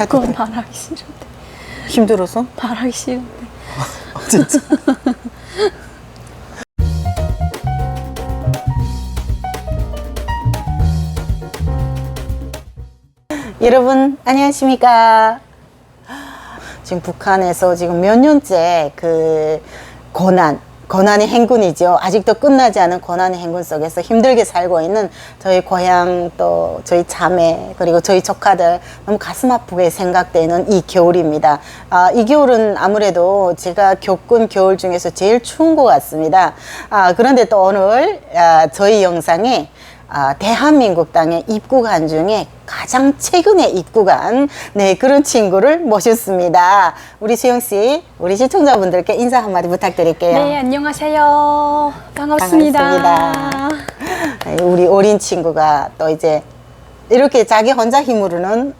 해도 그건 돼. 말하기 싫은데. 힘들어서? 말하기 싫은데. 진짜. 여러분 안녕하십니까? 지금 북한에서 지금 몇 년째 그 고난 고난의 행군이죠. 아직도 끝나지 않은 고난의 행군 속에서 힘들게 살고 있는 저희 고향 또 저희 자매 그리고 저희 조카들 너무 가슴 아프게 생각되는 이 겨울입니다. 아, 이 겨울은 아무래도 제가 겪은 겨울 중에서 제일 추운 것 같습니다. 아, 그런데 또 오늘 아, 저희 영상에 아, 대한민국 땅에 입국한 중에 가장 최근에 입국한 네 그런 친구를 모셨습니다. 우리 수영 씨, 우리 시청자분들께 인사 한마디 부탁드릴게요. 네, 안녕하세요. 반갑습니다. 반갑습니다. 네, 우리 어린 친구가 또 이제 이렇게 자기 혼자 힘으로는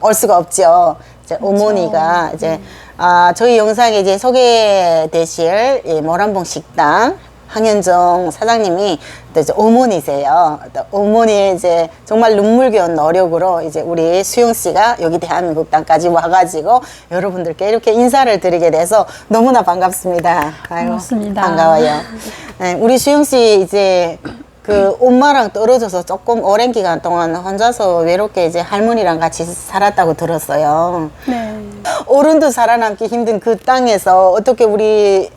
올 수가 없죠. 이제 어머니가 이제 아, 저희 영상에 이제 소개되실 이 모란봉 식당 황현정 사장님이 또 이제 어머니세요. 또 어머니의 이제 정말 눈물겨운 노력으로 이제 우리 수영 씨가 여기 대한민국 땅까지 와가지고 여러분들께 이렇게 인사를 드리게 돼서 너무나 반갑습니다. 아이고, 반갑습니다. 반가워요. 네, 우리 수영 씨 이제 그 엄마랑 떨어져서 조금 오랜 기간 동안 혼자서 외롭게 이제 할머니랑 같이 살았다고 들었어요. 네. 어른도 살아남기 힘든 그 땅에서 어떻게 우리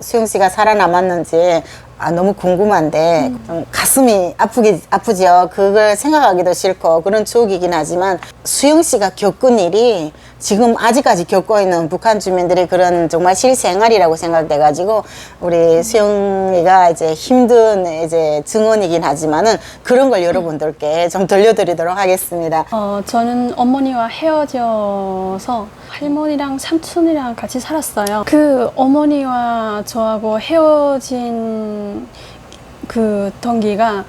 수영 씨가 살아남았는지 아, 너무 궁금한데 좀 가슴이 아프게 아프죠. 그걸 생각하기도 싫고 그런 추억이긴 하지만 수영 씨가 겪은 일이 지금 아직까지 겪고 있는 북한 주민들의 그런 정말 실생활이라고 생각돼 가지고 우리 수영이가 이제 힘든 이제 증언이긴 하지만은 그런 걸 여러분들께 좀 들려드리도록 하겠습니다. 어, 저는 어머니와 헤어져서 할머니랑 삼촌이랑 같이 살았어요. 그 어머니와 저하고 헤어진 그 동기가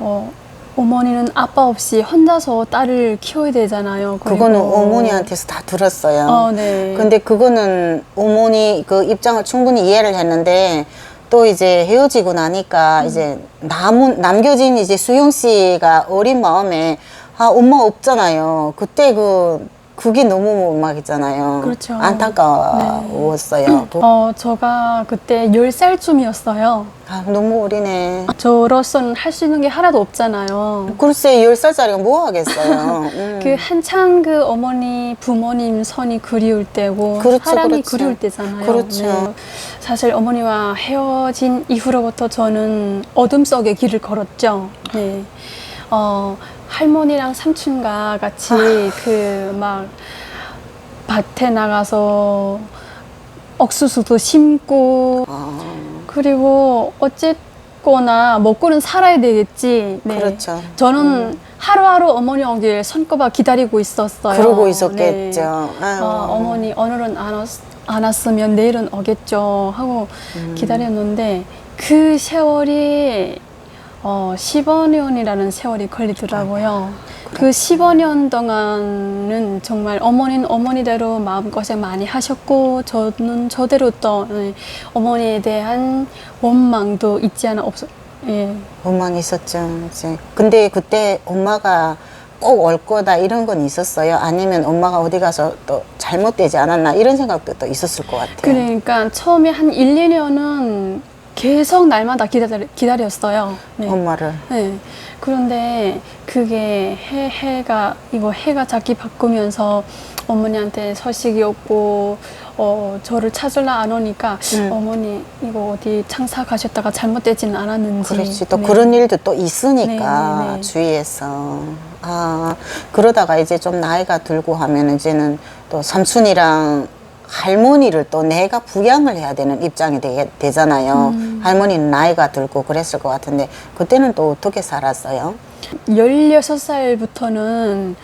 어, 어머니는 아빠 없이 혼자서 딸을 키워야 되잖아요. 그리고- 그거는 어머니한테서 다 들었어요. 어, 네. 근데 그거는 어머니 그 입장을 충분히 이해를 했는데 또 이제 헤어지고 나니까 음. 이제 남은 남겨진 이제 수영 씨가 어린 마음에 아 엄마 없잖아요. 그때 그 그게 너무 막 있잖아요. 그렇죠. 안타까웠어요. 그- 어, 제가 그때 10살쯤이었어요. 아, 너무 어리네. 저로서는 할 수 있는 게 하나도 없잖아요. 글쎄 열 살짜리가 뭐 하겠어요. 음. 그 한창 그 어머니 부모님 손이 그리울 때고 그렇죠, 사람이 그렇죠. 그리울 때잖아요. 네. 그렇죠. 사실 어머니와 헤어진 이후로부터 저는 어둠 속의 길을 걸었죠. 네. 어, 할머니랑 삼촌과 같이 그 막 밭에 나가서 옥수수도 심고 아, 그리고 어쨌거나 먹고는 살아야 되겠지. 네. 그렇죠. 저는 하루하루 어머니 오길 손꼽아 기다리고 있었어요. 그러고 있었겠죠. 네. 아유. 어, 어머니 오늘은 안, 왔, 안 왔으면 내일은 오겠죠 하고 음. 기다렸는데 그 세월이 어, 15년이라는 세월이 걸리더라고요. 그 15년 동안은 정말 어머니는 어머니대로 마음고생 많이 하셨고 저는 저대로 또 예, 어머니에 대한 원망도 있지 않아 없어. 예. 원망 있었죠. 이제. 근데 그때 엄마가 꼭 올 거다 이런 건 있었어요. 아니면 엄마가 어디 가서 또 잘못되지 않았나 이런 생각도 또 있었을 것 같아요. 그러니까 처음에 한 1, 2년은 계속 날마다 기다려, 기다렸어요. 네. 엄마를. 네. 그런데 그게 해, 해가, 이거 해가 자기 바꾸면서 어머니한테 소식이 없고, 어, 저를 찾으러 안 오니까, 음. 어머니, 이거 어디 창사 가셨다가 잘못되지는 않았는지. 그렇지. 또 네. 그런 일도 또 있으니까 네, 네, 네. 주위에서. 아, 그러다가 이제 좀 나이가 들고 하면 이제는 또 삼촌이랑 할머니를 또 내가 부양을 해야 되는 입장이 되게, 되잖아요. 음. 할머니는 나이가 들고 그랬을 것 같은데 그때는 또 어떻게 살았어요? 16살부터는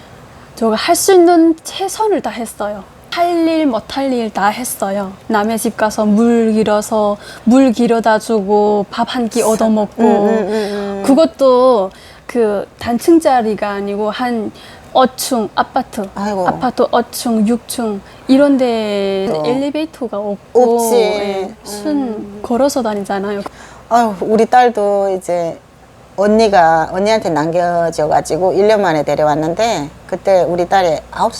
제가 할 수 있는 최선을 다 했어요. 할 일, 못할 일 다 했어요. 남의 집 가서 물 길어서 물 길어다 주고 밥 한 끼 얻어먹고 음, 음, 음, 음. 그것도 그 단층짜리가 아니고 한 5층 아파트, 아이고. 아파트 5층, 6층 이런 데 어. 엘리베이터가 없고 없지. 예, 순 걸어서 다니잖아요. 아유, 우리 딸도 이제 언니가 언니한테 남겨져 가지고 1년 만에 데려왔는데 그때 우리 딸이 아홉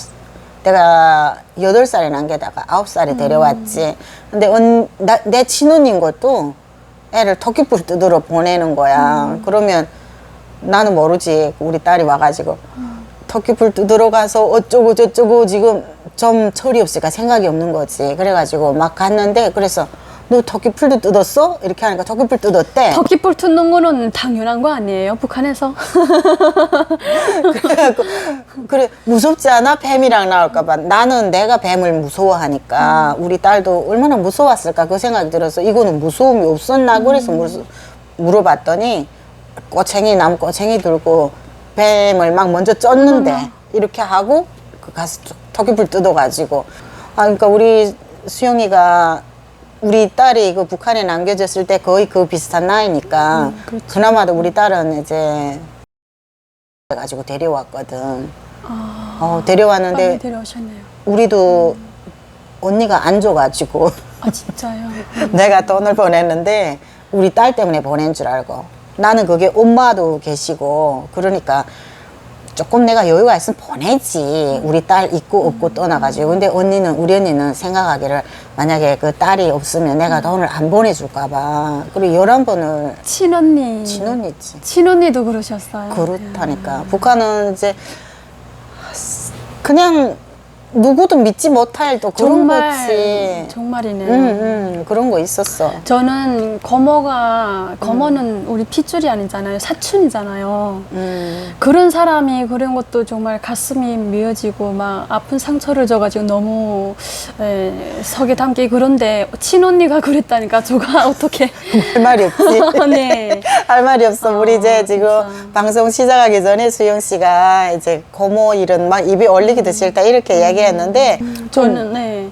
내가 여덟 살에 난 게다가 아홉 살에 데려왔지. 근데 언, 나, 내 친언니인 것도 애를 토끼뿔 뜯으러 보내는 거야. 그러면 나는 모르지. 우리 딸이 와가지고 토끼풀 뜯으러 가서 어쩌고 저쩌고 지금 좀 철이 없으니까 생각이 없는 거지. 그래가지고 막 갔는데 그래서 너 토끼풀도 뜯었어? 이렇게 하니까 토끼풀 뜯었대. 터키볼 뜯는 거는 당연한 거 아니에요? 북한에서? 그래갖고 그래 무섭지 않아? 뱀이랑 나올까봐 나는 내가 뱀을 무서워하니까 우리 딸도 얼마나 무서웠을까 그 생각이 들어서 이거는 무서움이 없었나 그래서 물- 물어봤더니 꼬챙이 나무 꼬챙이 들고 뱀을 막 먼저 쪘는데 이렇게 하고 그 가서 토끼불 뜯어가지고 아 그러니까 우리 수영이가 우리 딸이 그 북한에 남겨졌을 때 거의 그 비슷한 나이니까 그나마도 우리 딸은 이제 가지고 데려왔거든. 아, 어, 데려왔는데 빨리 데려오셨네요. 우리도 언니가 안 줘가지고 아, 진짜요? 내가 돈을 보냈는데 우리 딸 때문에 보낸 줄 알고 나는 그게 엄마도 계시고 그러니까 조금 내가 여유가 있으면 보내지. 우리 딸 있고 없고 떠나가지고. 근데 언니는 우리 언니는 생각하기를 만약에 그 딸이 없으면 내가 돈을 안 보내줄까봐. 그리고 열한 번을 친언니. 친언니지. 친언니도 그러셨어요? 그렇다니까. 북한은 이제 그냥 누구도 믿지 못할 또 그런 거지 정말이네요. 응, 응, 그런 거 있었어 저는 거모가, 거모는 우리 핏줄이 아니잖아요. 사촌이잖아요. 음. 그런 사람이 그런 것도 정말 가슴이 미어지고 막 아픈 상처를 줘가지고 너무 에, 석에 담기 그런데 친언니가 그랬다니까 저가 어떻게 할 말이 없지. 네. 할 말이 없어. 우리 이제 아, 지금 진짜. 방송 시작하기 전에 수영 씨가 이제 고모 일은 막 입에 올리기도 싫다 이렇게 얘기했는데 저는 네.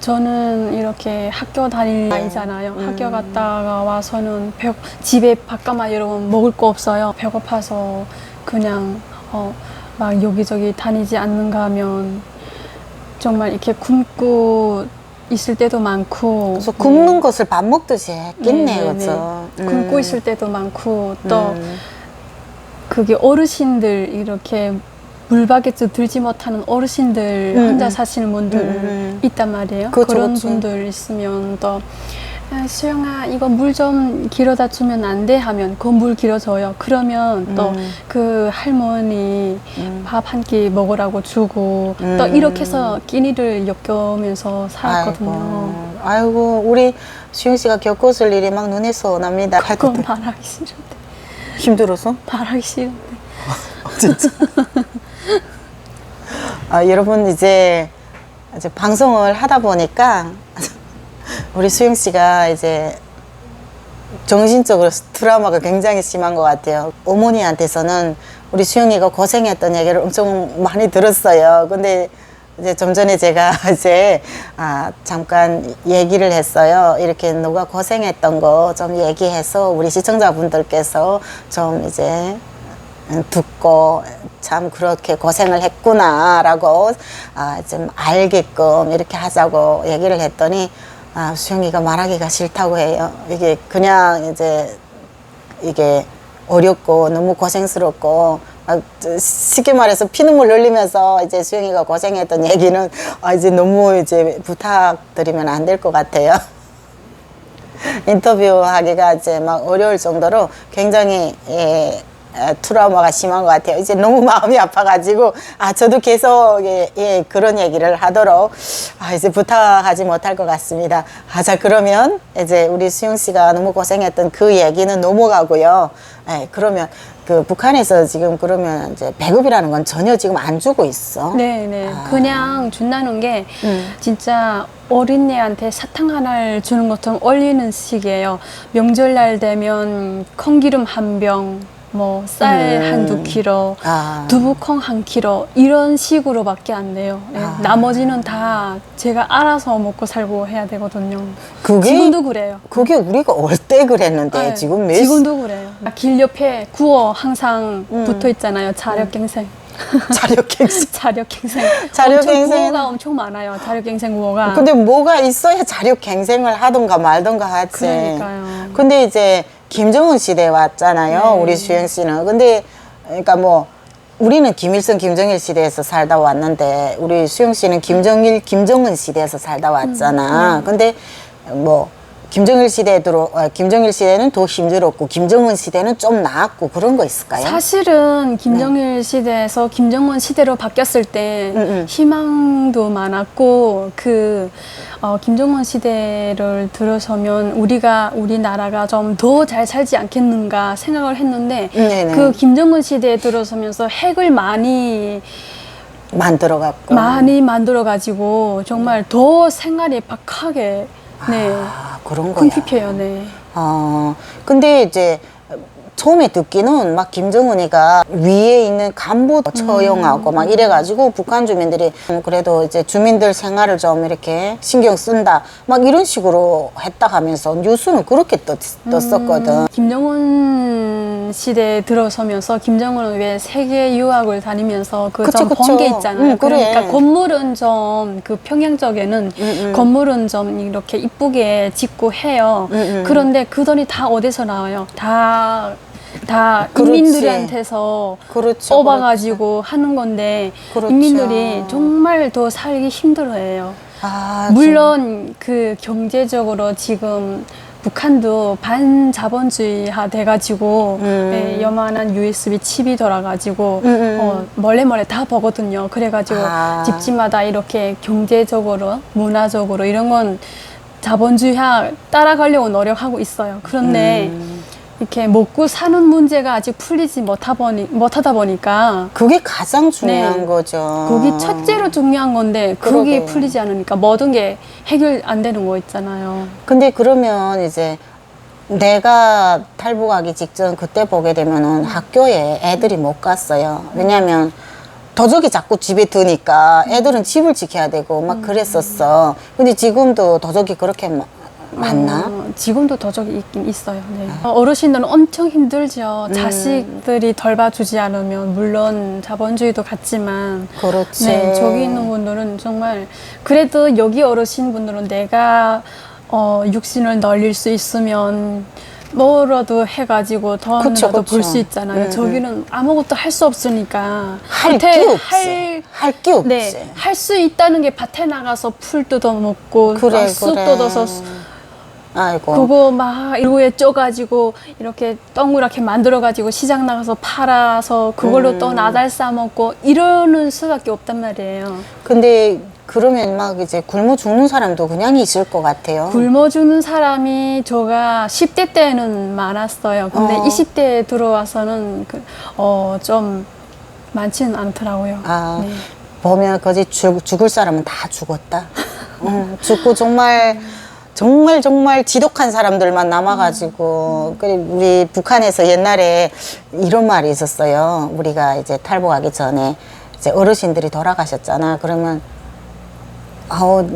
저는 이렇게 학교 다닐 네. 나이잖아요. 음. 학교 갔다가 와서는 배, 집에 밥가마 이러면 먹을 거 없어요. 배고파서 그냥 어, 막 여기저기 다니지 않는가 하면 정말 이렇게 굶고 있을 때도 많고 그래서 굶는 것을 밥 먹듯이 했겠네, 네, 네, 그죠? 네. 굶고 있을 때도 많고 또 음. 그게 어르신들 이렇게 물바게트 들지 못하는 어르신들 음, 혼자 음. 사시는 분들 음, 음. 있단 말이에요. 그렇죠, 그런 그렇죠. 분들 있으면 또 아, 수영아 이거 물 좀 길어다 주면 안 돼 하면 그 물 길어줘요. 그러면 또 음. 그 할머니 밥한 끼 먹으라고 주고 또 음. 이렇게 해서 끼니를 엮으면서 살았거든요. 아이고, 아이고, 우리 수영 씨가 겪었을 일이 막 눈에서 납니다. 그건 말하기 싫은데 힘들어서? 말하기 싫은데 진짜. 아, 여러분 이제 이제 방송을 하다 보니까 우리 수영 씨가 이제 정신적으로 트라우마가 굉장히 심한 것 같아요. 어머니한테서는 우리 수영이가 고생했던 얘기를 엄청 많이 들었어요. 근데 이제 좀 전에 제가 이제 아 잠깐 얘기를 했어요. 이렇게 누가 고생했던 거 좀 얘기해서 우리 시청자분들께서 좀 이제 듣고 참 그렇게 고생을 했구나라고 아, 좀 알게끔 이렇게 하자고 얘기를 했더니 아, 수영이가 말하기가 싫다고 해요. 이게 그냥 이제 이게 어렵고 너무 고생스럽고 아, 저 쉽게 말해서 피눈물 흘리면서 이제 수영이가 고생했던 얘기는 아, 이제 너무 이제 부탁드리면 안 될 것 같아요. 인터뷰하기가 이제 막 어려울 정도로 굉장히 예, 에, 트라우마가 심한 것 같아요. 이제 너무 마음이 아파가지고 아 저도 계속 예, 예, 그런 얘기를 하도록 아 이제 부탁하지 못할 것 같습니다. 아자 그러면 이제 우리 수영 씨가 너무 고생했던 그 얘기는 넘어가고요. 예, 그러면 그 북한에서 지금 그러면 이제 배급이라는 건 전혀 지금 안 주고 있어. 네, 네. 아. 그냥 준다는 게 음. 진짜 어린애한테 사탕 하나를 주는 것처럼 올리는 식이에요. 명절날 되면 콩기름 한 병, 뭐 쌀 음. 한두 킬로, 아. 두부콩 한 킬로 이런 식으로밖에 안 돼요. 예. 아. 나머지는 다 제가 알아서 먹고 살고 해야 되거든요. 그게 지금도 그래요. 그게 우리가 올 때 그랬는데 네, 지금 몇 지금도 그래요. 길 옆에 구워 항상 음. 붙어 있잖아요. 자력갱생. 자력갱생. 자력갱생. 자력갱생. 엄청 구호가 엄청 많아요. 자력갱생 구호가. 근데 뭐가 있어야 자력갱생을 하던가 말던가 하지. 그러니까요. 근데 이제 김정은 시대 왔잖아요. 네. 우리 수영 씨는. 근데 그러니까 뭐 우리는 김일성, 김정일 시대에서 살다 왔는데 우리 수영 씨는 김정일, 김정은 시대에서 살다 왔잖아. 근데 뭐 김정일 시대에 들어 어, 김정일 시대는 더 힘들었고 김정은 시대는 좀 나았고 그런 거 있을까요? 사실은 김정일 시대에서 김정은 시대로 바뀌었을 때 음, 음. 희망도 많았고 그 어, 김정은 시대를 들어서면 우리가 우리나라가 좀 더 잘 살지 않겠는가 생각을 했는데 네네. 그 김정은 시대에 들어서면서 핵을 많이 만들어갖고 많이 만들어 가지고 정말 더 생활이 박하게 네 아, 그런 거야. 궁핍해요 네. 어, 근데 이제 처음에 듣기는 막 김정은이가 위에 있는 간부 처형하고 막 이래가지고 북한 주민들이 음, 그래도 이제 주민들 생활을 좀 이렇게 신경 쓴다 막 이런 식으로 했다 하면서 뉴스는 그렇게 떴, 떴었거든. 김정은 시대에 들어서면서 김정은은 왜 세계 유학을 다니면서 그 그쵸, 좀 그쵸. 번게 있잖아요. 응, 그래. 그러니까 건물은 좀 그 평양 쪽에는 응. 건물은 좀 이렇게 이쁘게 짓고 해요. 응, 응. 그런데 그 돈이 다 어디서 나와요? 다다 그렇지. 인민들한테서 그렇죠, 뽑아가지고 하는 건데 그렇죠. 인민들이 정말 더 살기 힘들어해요. 아, 물론 그 경제적으로 지금 북한도 반자본주의화 돼가지고 음. 예, 요만한 USB 칩이 돌아가지고 음, 음, 어, 멀리 멀리 다 보거든요. 그래가지고 아. 집집마다 이렇게 경제적으로 문화적으로 이런 건 자본주의화 따라가려고 노력하고 있어요. 그런데 음. 이렇게 먹고 사는 문제가 아직 풀리지 못하 보니, 못하다 보니까 그게 가장 중요한 네. 거죠. 그게 첫째로 중요한 건데 그게 그러게. 풀리지 않으니까 모든 게 해결 안 되는 거 있잖아요. 근데 그러면 이제 내가 탈북하기 직전 그때 보게 되면은 학교에 애들이 못 갔어요. 왜냐면 도적이 자꾸 집에 드니까 애들은 집을 지켜야 되고 막 그랬었어. 근데 지금도 도적이 그렇게 마- 많나? 어, 지금도 도적이 있긴 있어요. 네. 어, 어르신들은 엄청 힘들죠. 음. 자식들이 덜 봐주지 않으면 물론 자본주의도 같지만 그렇지. 네, 저기 있는 분들은 정말 그래도 여기 어르신 분들은 내가 어, 육신을 널릴 수 있으면 뭐라도 해가지고 그쵸, 더라도 볼 그쵸. 수 있잖아요. 음, 저기는 아무것도 할 수 없으니까 할게 밭에 없지. 할- 할 게 없지. 네, 할 수 있다는 게 밭에 나가서 풀 뜯어 먹고 그래, 아, 쑥 그래. 뜯어서 아이고. 그거 막 일구에 쪄가지고 이렇게 동그랗게 만들어가지고 시장 나가서 팔아서 그걸로 음. 또 나달 싸 먹고 이러는 수밖에 없단 말이에요. 근데 그러면 막 이제 굶어 죽는 사람도 그냥 있을 것 같아요. 굶어 죽는 사람이 저가 10대 때는 많았어요. 근데 어. 20대에 들어와서는 그, 어, 좀 많지는 않더라고요. 아, 네. 보면 거기 죽, 죽을 사람은 다 죽었다. 응, 죽고 정말 정말 정말 지독한 사람들만 남아가지고 그리고 우리 북한에서 옛날에 이런 말이 있었어요. 우리가 이제 탈북하기 전에 이제 어르신들이 돌아가셨잖아. 그러면 아우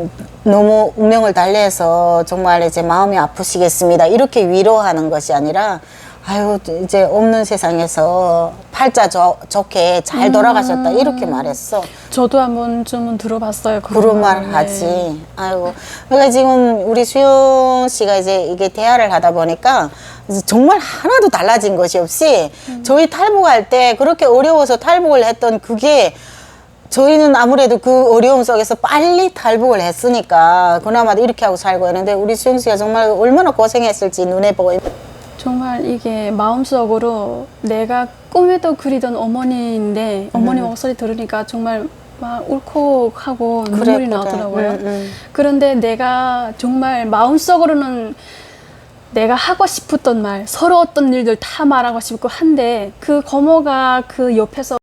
너무 운명을 달래서 정말 이제 마음이 아프시겠습니다. 이렇게 위로하는 것이 아니라 아유 이제 없는 세상에서 팔자 좋- 좋게 잘 돌아가셨다 이렇게 말했어. 저도 한 번쯤은 들어봤어요. 그런 말 네. 하지. 아이고. 그러니까 지금 우리 수영 씨가 이제 이게 대화를 하다 보니까 이제 정말 하나도 달라진 것이 없이 저희 탈북할 때 그렇게 어려워서 탈북을 했던 그게 저희는 아무래도 그 어려움 속에서 빨리 탈북을 했으니까 그나마 이렇게 하고 살고 있는데 우리 수영 씨가 정말 얼마나 고생했을지 눈에 보여. 정말 이게 마음속으로 내가 꿈에도 그리던 어머니인데 어머니 목소리 들으니까 정말 막 울컥하고 눈물이 그래. 나더라고요. 음, 음. 그런데 내가 정말 마음속으로는 내가 하고 싶었던 말, 서러웠던 일들 다 말하고 싶고 한데 그 고모가 그 옆에서